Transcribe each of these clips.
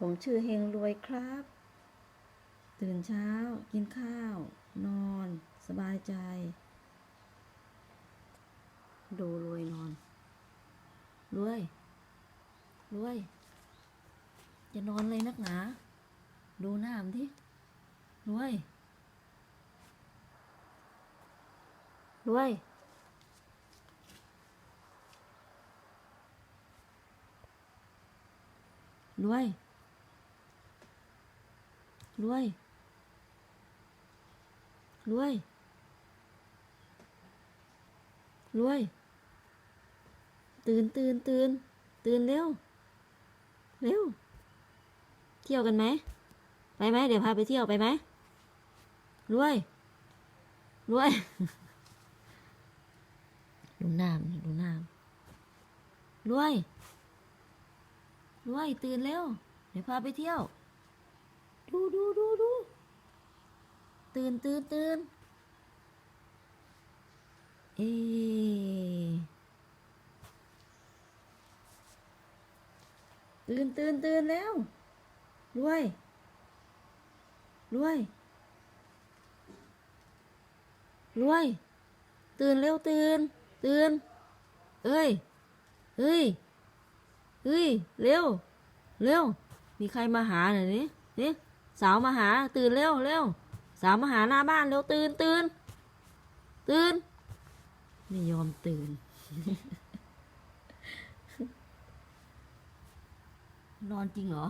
ผมชื่อเฮงรวยครับ ตื่นเช้า กินข้าว นอน สบายใจ ดูรวยนอน รวย รวย จะนอนเลยนักหนา ดูหน้ามนที่รวย รวยรวย รวย รวย รวย ตื่นตื่นตื่นตื่นเร็ว เร็ว เที่ยวกันไหม ไปไหม เดี๋ยวพาไปเที่ยวไปไหม รวย รวยดูน้ำดูน้ำรวย รวย ตื่นเร็ว เดี๋ยวพาไปเที่ยว ดูดูดูดูตื่นตื่นตื่นเอตื่นตื่นตื่นแล้วรวยรวยรวย ตื่นเร็วตื่น ตื่น เอ้ย เฮ้ย เฮ้ย เร็ว เร็ว มีใครมาหาหน่อยนี่นี่ สาวมาหาตื่นเร็วเร็วสาวมาหาหน้าบ้านเร็วตื่นตื่นตื่นไม่ยอมตื่น นอนจริงเหรอ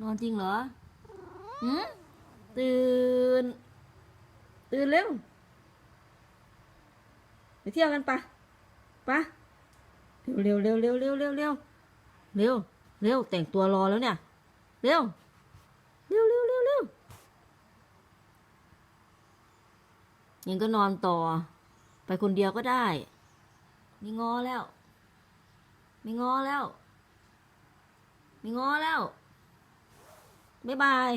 นอนจริงเหรอหืมตื่น ตื่นเร็วไปเที่ยวกันปะปะเร็วเร็วเร็วเร็วเร็วเร็วเร็วเร็วแต่งตัวรอแล้วเนี่ย เร็วเร็วเร็วเร็วเร็วยังก็นอนต่อ ไปคนเดียวก็ได้ไม่งอแล้วไม่งอแล้วไม่งอแล้วบ๊ายบาย